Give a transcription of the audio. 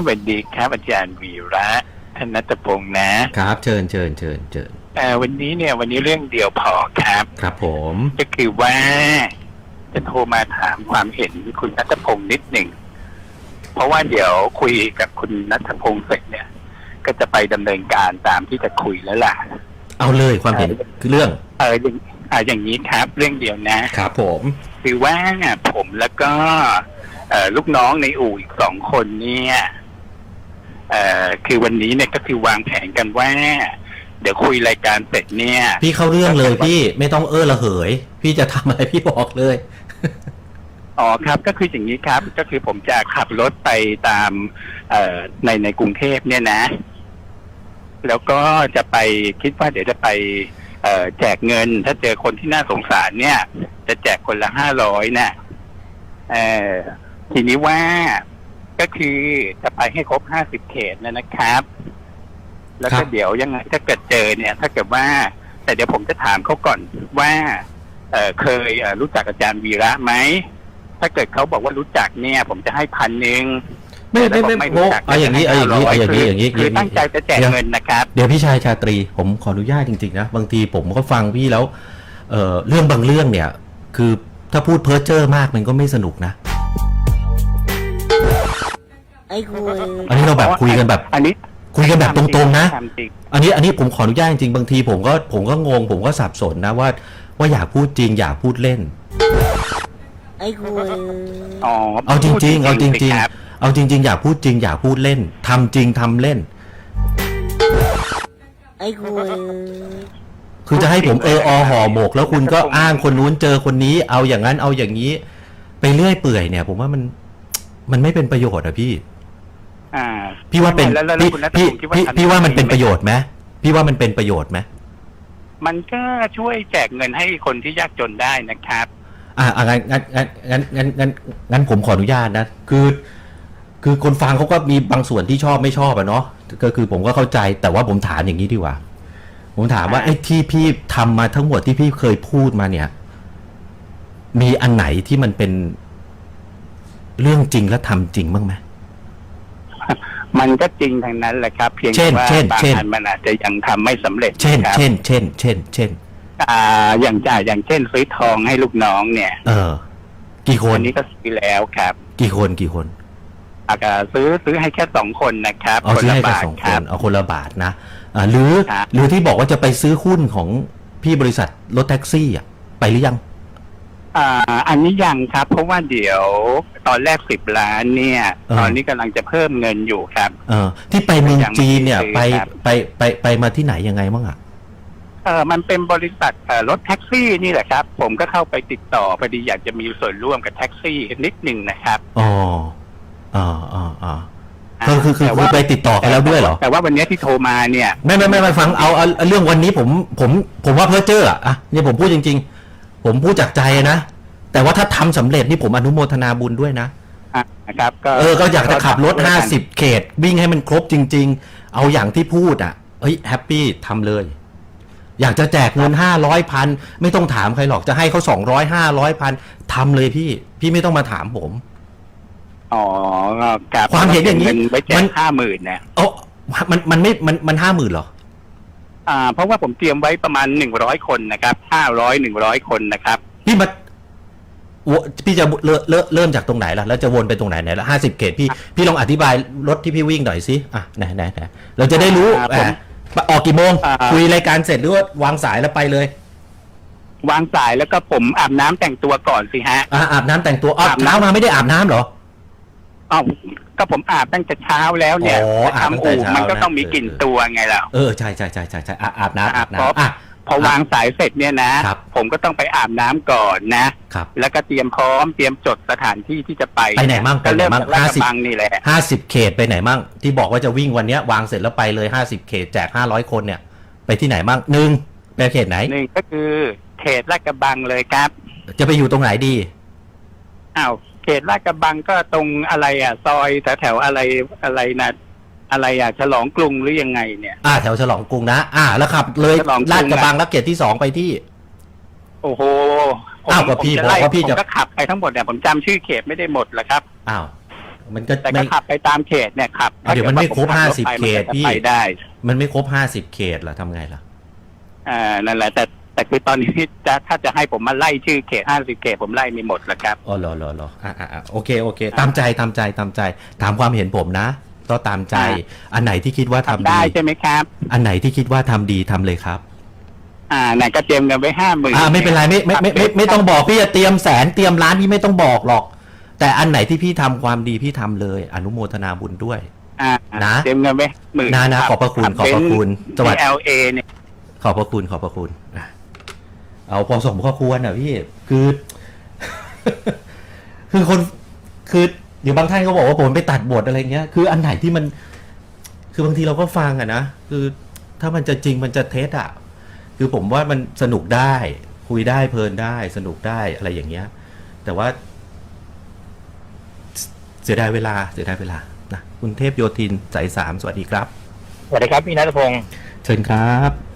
สวัสดีครับอาจารย์วีระธนัตพงศ์นะครับ เชิญเชิญเชิญเชิญเอ่อวันนี้เนี่ย วันนี้เรื่องเดียวพอครับ ครับผม ก็คือว่า จะโทรมาถามความเห็นคุณนัทพงศ์นิดหนึ่ง เพราะว่าเดี๋ยวคุยกับคุณนัทพงศ์เสร็จเนี่ย ก็จะไปดำเนินการตามที่จะคุยแล้วล่ะ เอาเลยความเห็นคือเรื่อง เอออย่างอ่าอย่างนี้ครับ เรื่องเดียวนะครับผม คือว่าผมแล้วก็เอ่อลูกน้องในอู่อีกสองคนเนี่ย เอ่อคือวันนี้เนี่ยก็คือวางแผนกันว่า เดี๋ยวคุยรายการเสร็จเนี่ยพี่เข้าเรื่องเลยพี่ไม่ต้องเออระเหย พี่จะทำอะไรพี่บอกเลย อ๋อครับก็คืออย่างนี้ครับ ก็คือผมจะขับรถไปตาม เอ่อในในกรุงเทพเนี่ยนะ แล้วก็จะไปคิดว่าเดี๋ยวจะไป เอ่อแจกเงิน ถ้าเจอคนที่น่าสงสารเนี่ย จะแจกคนละห้าร้อยนะเอ่อทีนี้ว่า ก็คือจะไปให้ครบห้าสิบเขตนะนะครับ แล้วคก็รับเดี๋ยวยังไงถ้าเกิดเจอเนี่ย ถ้าเกิดว่า แต่เดี๋ยวผมจะถามเขาก่อนว่าเอ่อเคยเอ่อรู้จักอาจารย์วีระไหมถ้าเกิดเขาบอกว่ารู้จักเนี่ย ผมจะให้พันหนึ่งไม่ไม่ไม่แต่โมบอกจักเอาอย่างนี้เอาอย่างนี้เอาอย่างนี้อย่างนี้คือคือตั้งใจจะแจกเงินนะครับ เดี๋ยวพี่ชายชาตรีผมขออนุญาตจริงๆนะบางทีผมก็ฟังพี่แล้วเอ่อเรื่องบางเรื่องเนี่ย คือถ้าพูดเพ้อเจ้อมากมันก็ไม่สนุกนะ ไอ้คุยอันนี้เราแบบคุยกันแบบ อันนี้คุยกันแบบตรงๆนะ ทำจริงอันนี้อันนี้ผมขออนุญาตจริงๆบางทีผมก็ผมก็งง ผมก็สับสนนะว่า ว่าอยากพูดจริงอยากพูดเล่น ไอ้คุยอ๋อเอาจริง ๆ เอาจริงสิคบๆเอาจริง ๆ อยากพูดจริงอยากพูดเล่นทำจริงทำเล่น ไอ้คุยคือจะให้ผมเอออห่อหมก แล้วคุณก็อ้างคนนู้นเจอคนนี้ เอาอย่างนั้นเอาอย่างนี้ ไปเรื่อยเปื่อยเนี่ย ผมว่ามันมันไม่เป็นประโยชน์อะพี่ อ่า พี่ว่าเป็นแล้วแล้วพี่คุณนัทพี่พงศ์คิดว่าพี่ทำพี่ว่ามันเป็นได้ไหประโยชน์ไหมพี่ว่ามันเป็นประโยชน์ไหมมันก็ช่วยแจกเงินให้คนที่ยากจนได้นะครับ อ่าอ่างั้นงั้นงั้นงั้นงั้นงั้นงั้นผมขออนุญาตนะ คือ คือคนฟังเขาก็มีบางส่วนที่ชอบไม่ชอบอะเนาะก็คือผมก็เข้าใจแต่ว่าผมถามอย่างนี้ดีกว่า ผมถามว่าอ่าไอ้ที่พี่ทำมาทั้งหมดที่พี่เคยพูดมาเนี่ย มีอันไหนที่มันเป็นเรื่องจริงและทำจริงบ้างไหม มันก็จริงทางนั้นแหละครับ เพียงเช่แต่นว่าเช่นบางเช่นอันมันอาจจะยังทำไม่สำเร็จ เช่นครับเช่น เช่น เช่น เช่น อ่า อย่างจ่าอย่างเช่นซื้อทองให้ลูกน้องเนี่ย เออ กี่คนอันนี้ก็ซื้อแล้วครับ กี่คนกี่คนอากาซื้อซื้อให้แค่สองคนนะครับเอาคนซื้อละให้กับบาทสองคครันบเอาคนละบาทนะอ่าหรือครับหรือที่บอกว่าจะไปซื้อหุ้นของพี่บริษัทรถแท็กซี่อะไปหรือยัง อ่าอันนี้ยังครับ เพราะว่าเดี๋ยวตอนแรกสิบล้านเนี่ยเออตอนนี้กำลังจะเพิ่มเงินอยู่ครับ เออที่ไปเมืองยังไม่จีนเนี่ยซื้อไปครับ ไปไปไปมาที่ไหนยังไงบ้างอะ เออมันเป็นบริษัทเอ่อรถแท็กซี่นี่แหละครับ ผมก็เข้าไปติดต่อพอดีอยากจะมีส่วนร่วมกับแท็กซี่นิดหนึ่งนะครับอ๋ออ๋ออ๋ออ๋อคือคือคือแต่คือว่าไปติดต่อกันแล้วด้วยเหรอ แต่ว่าวันนี้ที่โทรมาเนี่ย ไม่ไม่ไม่ไม่ฟังเอาเอาเอาเรื่องวันนี้ผมผมผมว่าเพ้อเจ้ออะอะเนี่ยผมพูดจริงๆ ผมพูดจากใจนะ แต่ว่าถ้าทำสำเร็จนี่ผมอนุโมทนาบุญด้วยนะ อะนะครับ ก็เออ ก็อยากจะขับรถก็ห้าสิบเขต วิ่งให้มันครบจริง ๆ เอาอย่างที่พูดอะ เฮ้ยแฮปปี้ทำเลย อยากจะแจกเงินห้าร้อยพันไม่ต้องถามใครหรอกจะให้เขาสองร้อยห้าร้อยพันทำเลยพี่ พี่ไม่ต้องมาถามผม อ๋อครับความเห็นอย่างนี้นี้ ไว้แจมักน ห้าหมื่นนะโอ้มันมันไม่มันมันห้าหมื่นเหรอ อ่าเพราะว่าผมเตรียมไว้ประมาณหนึ่งร้อยคนนะครับห้าร้อยหนึ่งร้อยคนนะครับ พี่มาโวพี่จะเริ่มเริ่มเริ่มจากตรงไหนล่ะ แล้วจะวนไปตรงไหนไหนละห้าสิบเขตพี่พี่ลองอธิบายรถที่พี่วิ่งหน่อยสิอะไหนไหนไหนเราจะได้รู้อ่าแหผมมออกกี่โมงอ่าคุยรายการเสร็จหรือว่าวางสายแล้วไปเลยวางสายแล้วก็ผมอาบน้ำแต่งตัวก่อนสิฮะ อ่าอาบน้ำแต่งตัวอ้าวอาบน้ำ เช้ามาไม่ได้อาบน้ำเหรอ อ้าวก็ผมอาบตั้งแต่เช้าแล้วเนี่ยอ๋ออาบตั้งทำแต่อู่เช้ามันก็นะต้องมีกลิ่นเออตัวไงล่ะ เออใช่ใช่ใช่ใช่ใช่อะอาบน้ำอาบพอน้ำอะ พอวางสายเสร็จเนี่ยนะ ครับ ผมก็ต้องไปอาบน้ำก่อนนะ ครับ แล้วก็เตรียมพร้อมเตรียมจดสถานที่ที่จะไปไปไหนมั่งก็เริ่มไปไหนมั่งจากลาดกระ50 บังนี่แหละ ห้าสิบเขตไปไหนมั่งที่บอกว่าจะวิ่งวันเนี้ยวางเสร็จแล้วไปเลยห้าสิบเขตแจกห้าร้อยคนเนี่ย ไปที่ไหนมั่งหนึ่งไปเขตไหน หนึ่งก็คือเขตลาดกระบังเลยครับจะไปอยู่ตรงไหนดี อ้าวเขตลาดกระบังก็ตรงอะไรอะ ซอยแถวแถวๆอะไรอะไรนะอะไรอะ ฉลองกรุงหรือยังไงเนี่ย อ่าแถวฉลองกรุงนะ อ่า แล้วขับ เลยฉลองกรุง ลาดกระบังแล้วเขตที่สองไปที่ โอ้โหผมอ้าวก็ผมพี่จะบอกไล่ว่าพี่ผมจะก็ขับไปทั้งหมดเนี่ยผมจำชื่อเขตไม่ได้หมดละครับ อ้าว มันก็แต่ก็ไม่ ขับไปตามเขตเนี่ยขับอะเดี๋ยวมันไม่ครบถ้ากิดว่ผม50ขับถไปเขตมันก็จะพี่ไปได้มันไม่ครบห้าสิบเขตเหรอทำไงล่ะ อ่านั่นแหละแต่ แต่คือตอนนี้จะถ้าจะให้ผมมาไล่ชื่อเขตห้าสิบเขตผมไล่ไม่หมดแล้วครับ อ๋อเหรอเหรอเหรออะอะอะโอเคโอเค ตามใจตามใจตามใจ ถามความเห็นผมนะ ก็ตามใจ อันไหนที่คิดว่าทำทำได้ดีใช่ไหมครับ อันไหนที่คิดว่าทำดีทำเลยครับ อ่าไหนก็เตรียมเงินไว้ห้าหมื่นอ่าไม่เป็นไรไม่ไม่ไม่ไม่ไม่ต้องบอกพี่จะเตรียมแสนเตรียมล้านพี่ไม่ต้องบอกหรอก แต่อันไหนที่พี่ทำความดีพี่ทำเลย อนุโมทนาบุญด้วยอ่านะเตรียมเงินไว้หมื่นนะนะขอบพระคุณขอบพระคุณสวัสดีเอลเอเนี่ยขอบพระคุณขอบพระคุณอะ เอาพอสมควรอะพี่ คือ คือคนคือเดี๋ยวบางท่านก็บอกว่าผมไปตัดบทอะไรเงี้ย คืออันไหนที่มัน คือบางทีเราก็ฟังอะนะ คือถ้ามันจะจริงมันจะเท็จอะคือผมว่ามันสนุกได้ คุยได้เพลินได้ สนุกได้อะไรอย่างเงี้ย แต่ว่า เสียดายเวลาเสียดายเวลานะคุณเทพโยธินสายสามสวัสดีครับ สวัสดีครับพี่นัทพงศ์เชิญครับ